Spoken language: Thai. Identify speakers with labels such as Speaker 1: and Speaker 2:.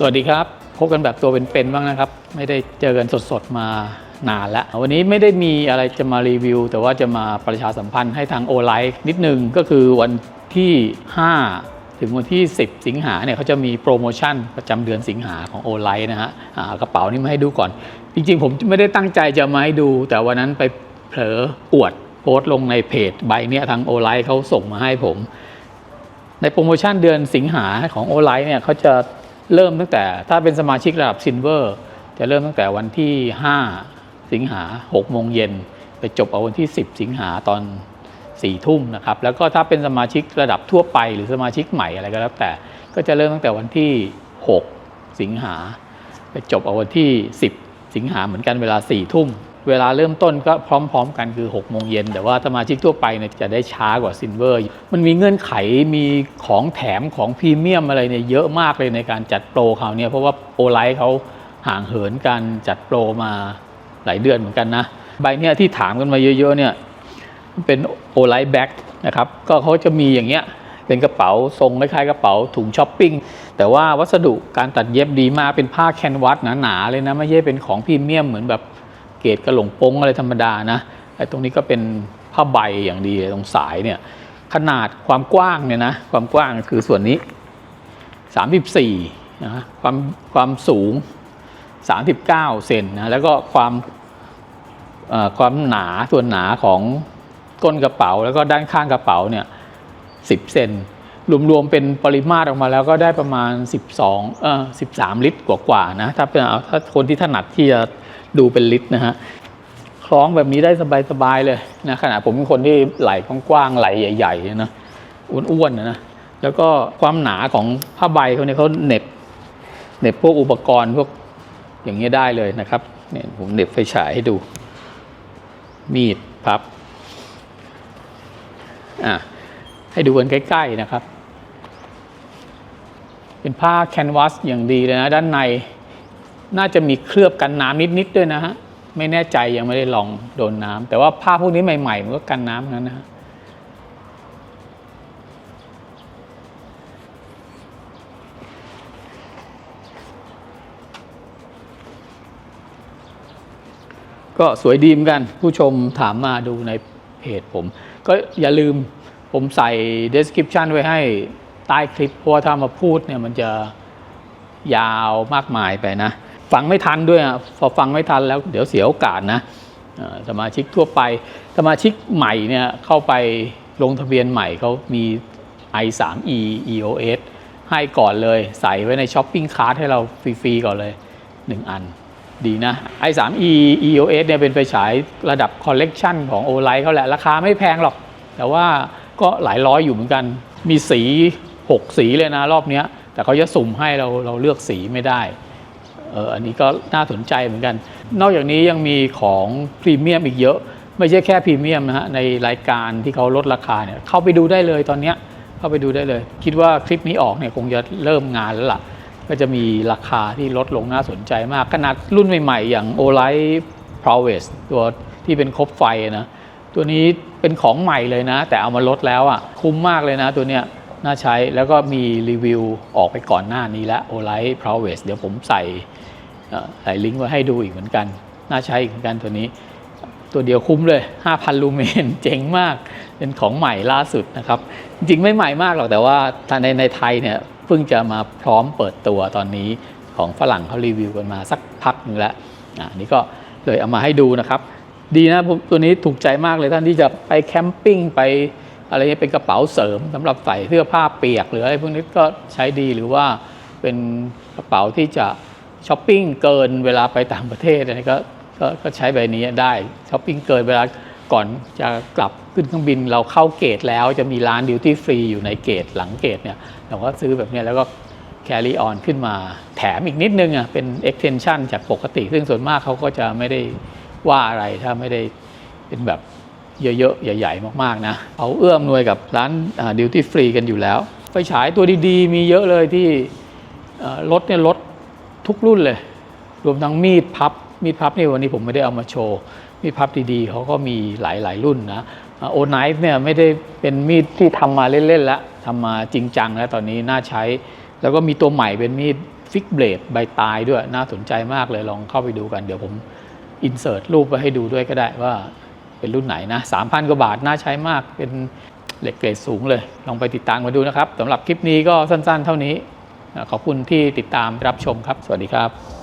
Speaker 1: สวัสดีครับ พบกันแบบตัวเป็นๆบ้างนะครับ ไม่ได้เจอกันสดๆมานานแล้ว วันนี้ไม่ได้มีอะไรจะมารีวิว แต่ว่าจะมาประชาสัมพันธ์ให้ทางโอไลท์นิดนึงก็คือวันที่ 5 ถึงวันที่ 10 สิงหาเนี่ยเขาจะมีโปรโมชั่นประจำเดือนสิงหาของโอไลท์นะฮะกระเป๋านี้มาให้ดูก่อน จริงๆ ผมไม่ได้ตั้งใจจะมาให้ดู แต่วันนั้นไปเผลออวดโพสต์ลงในเพจใบเนี้ยทางโอไลท์เขาส่งมาให้ผม ในโปรโมชั่นเดือนสิงหาของโอไลท์เนี่ยเขาจะ เริ่มตั้งแต่ถ้าเป็นสมาชิกระดับซินเวอร์จะเริ่มตั้งแต่วันที่ 5 สิงหา6โมงเย็น ไปจบเอาวันที่ 10 สิงหาตอน4ทุ่มนะครับ แล้วก็ถ้าเป็นสมาชิกระดับทั่วไปหรือสมาชิกใหม่อะไรก็แล้วแต่ ก็จะเริ่มตั้งแต่วันที่ 6 สิงหา ไปจบเอาวันที่ 10 สิงหาเหมือนกันเวลา4ทุ่ม เวลาเริ่มต้นก็พร้อม ๆ กันคือ6โมงเย็นแต่ว่าสมาชิกทั่วไปเนี่ยจะได้ช้ากว่าซินเวอร์มันมีเงื่อนไขมีของแถมของพรีเมียมอะไรเนี่ยเยอะมากเลยในการจัดโปรคราวเนี้ยเพราะว่าโอไลท์เขาห่างเหินการจัดโปรมาหลายเดือนเหมือนกันนะ ใบเนี้ยที่ถามกันมาเยอะๆเนี่ยเป็นโอไลท์แบ็กนะครับก็เขาจะมีอย่างเงี้ยเป็นกระเป๋าทรงคล้ายๆกระเป๋าถุงช้อปปิ้งแต่ว่าวัสดุการตัดเย็บดีมากเป็นผ้าแคนวาสหนาๆเลยนะ ไม่ใช่เป็นของพรีเมียมเหมือนแบบ เกรดกระหลงป้งอะไรธรรมดานะไอ้ตรงนี้ก็เป็นผ้าใบอย่างดีตรงสายเนี่ยขนาดความกว้างเนี่ยนะความกว้างคือส่วนนี้ 34นะความความสูง 39เซนนะแล้วก็ความความหนาส่วนหนาของก้นกระเป๋า แล้วก็ด้านข้างกระเป๋าเนี่ย10เซนรวมๆเป็นปริมาตรออกมาแล้วก็ได้ประมาณ 12เอ่อ13 ลิตรกว่าๆนะถ้าเป็นเอาถ้าคนที่ถนัดที่จะ ดูเป็นลิตรนะฮะคล้องแบบนี้ได้สบายๆเลยนะขนาดผมเป็นคนที่ไหลกว้างๆไหลใหญ่ๆนะอ้วนๆนะแล้วก็ความหนาของผ้าใบเขาเนี่ยเขาเน็บเน็บพวกอุปกรณ์พวกอย่างเงี้ได้เลยนะครับเนี่ยผมเน็บไฟฉายให้ดู มีดพับอะให้ดูกันใกล้ ๆนะครับ เป็นผ้าแคนวาสอย่างดีเลยนะ ด้านใน น่าจะมีเคลือบกันน้ำนิดๆด้วยนะฮะไม่แน่ใจยังไม่ได้ลองโดนน้ำแต่ว่าผ้าพวกนี้ใหม่ๆมันก็กันน้ำนั้นนะฮะก็สวยดีเหมือนกัน ผู้ชมถามมาดูในเพจผม ก็อย่าลืมผมใส่ description ไว้ให้ใต้คลิป เพราะว่าถ้ามาพูดเนี่ยมันจะยาวมากมายไปนะ ฟังไม่ทันด้วยอะพอฟังไม่ทันแล้วเดี๋ยวเสียโอกาสนะสมาชิกทั่วไป สมาชิกใหม่เนี่ยเข้าไปลงทะเบียนใหม่เขามี i3e EOS ให้ก่อนเลย ใส่ไว้ในช้อปปิ้งคาร์ทให้เราฟรีๆก่อนเลย 1 อันดีนะ i3e EOS เนี่ยเป็นไฟฉายระดับคอลเลกชันของ o l i g h t เขาแหละ ราคาไม่แพงหรอก แต่ว่าก็หลายร้อยอยู่เหมือนกัน มีสี 6 สีเลยนะรอบเนี้ยแต่เขาจะสุ่มให้เราเราเลือกสีไม่ได้ อออันนี้ก็น่าสนใจเหมือนกัน นอกจากนี้ยังมีของพรีเมียมอีกเยอะ ไม่ใช่แค่พรีเมียมนะฮะในรายการที่เขาลดราคาเนี่ยเข้าไปดูได้เลยตอนเนี้ยเข้าไปดูได้เลย คิดว่าคลิปนี้ออกเนี่ยคงจะเริ่มงานแล้วล่ะ ก็จะมีราคาที่ลดลงน่าสนใจมาก ขนาดรุ่นใหม่ๆ อย่าง o l i g h t p r o v e s ตัวที่เป็นครบไฟนะตัวนี้เป็นของใหม่เลยนะ แต่เอามาลดแล้วอะคุ้มมากเลยนะตัวเนี้ย น่าใช้แล้วก็มีรีวิวออกไปก่อนหน้านี้แล้ว o l i g h t p r o v e s เดี๋ยวผมใส่ใส่ลิงก์ไว้ให้ดูอีกเหมือนกัน น่าใช้อีกเหมือนกันตัวนี้ ตัวเดียวคุ้มเลย 5,000 ลูเมนเจ๋งมาก เป็นของใหม่ล่าสุดนะครับ จริงไม่ใหม่มากหรอกแต่ว่าถ้าในในไทยเนี่ยเพิ่งจะมาพร้อมเปิดตัวตอนนี้ของฝรั่งเขารีวิวกันมาสักพักนึงแล้วอ่านี่ก็เลยเอามาให้ดูนะครับ ดีนะผมตัวนี้ถูกใจมากเลยท่านที่จะไปแคมปิ้งไป อะไรเงี้ยเป็นกระเป๋าเสริมสำหรับใส่เสื้อผ้าเปียก หรืออะไรพวกนี้ก็ใช้ดีหรือว่าเป็นกระเป๋าที่จะช้อปปิ้งเกินเวลาไปต่างประเทศอะไรก็ก็ก็ใช้ใบนี้ได้ช้อปปิ้งเกินเวลาก่อนจะกลับขึ้นเครื่องบินเราเข้าเกตแล้วจะมีร้านดิวตี้ฟรีอยู่ในเกตหลังเกตเนี่ยเราก็ซื้อแบบเนี้ยแล้วก็ carry on ขึ้นมาแถมอีกนิดนึงอะเป็น extension จากปกติ ซึ่งส่วนมากเขาก็จะไม่ได้ว่าอะไรถ้าไม่ได้เป็นแบบ เยอะๆ ใหญ่ ๆ มากๆนะเขาเอื้อมหน่วยกับร้านดิวตี้ฟรีกันอยู่แล้ว ไฟฉายตัวดีๆ มีเยอะเลยที่รถเนี่ยรถทุกรุ่นเลย รวมทั้งมีดพับ มีดพับนี่วันนี้ผมไม่ได้เอามาโชว์ มีดพับดีๆเขาก็มีหลายๆ รุ่นนะโอไนฟ์เนี่ยไม่ได้เป็นมีดที่ทำมาเล่นๆแล้วทำมาจริงจังแล้วตอนนี้น่าใช้ แล้วก็มีตัวใหม่เป็นมีดฟิกเบลดใบตายด้วยน่าสนใจมากเลยลองเข้าไปดูกันเดี๋ยวผมอินเสิร์ตรูปไว้ให้ดูด้วยก็ได้ว่า เป็นรุ่นไหนนะสามพันกว่าบาทน่าใช้มากเป็นเหล็กเกรดสูงเลย ลองไปติดตามมาดูนะครับสำหรับคลิปนี้ก็สั้นๆ เท่านี้ ขอบคุณที่ติดตามรับชมครับ สวัสดีครับ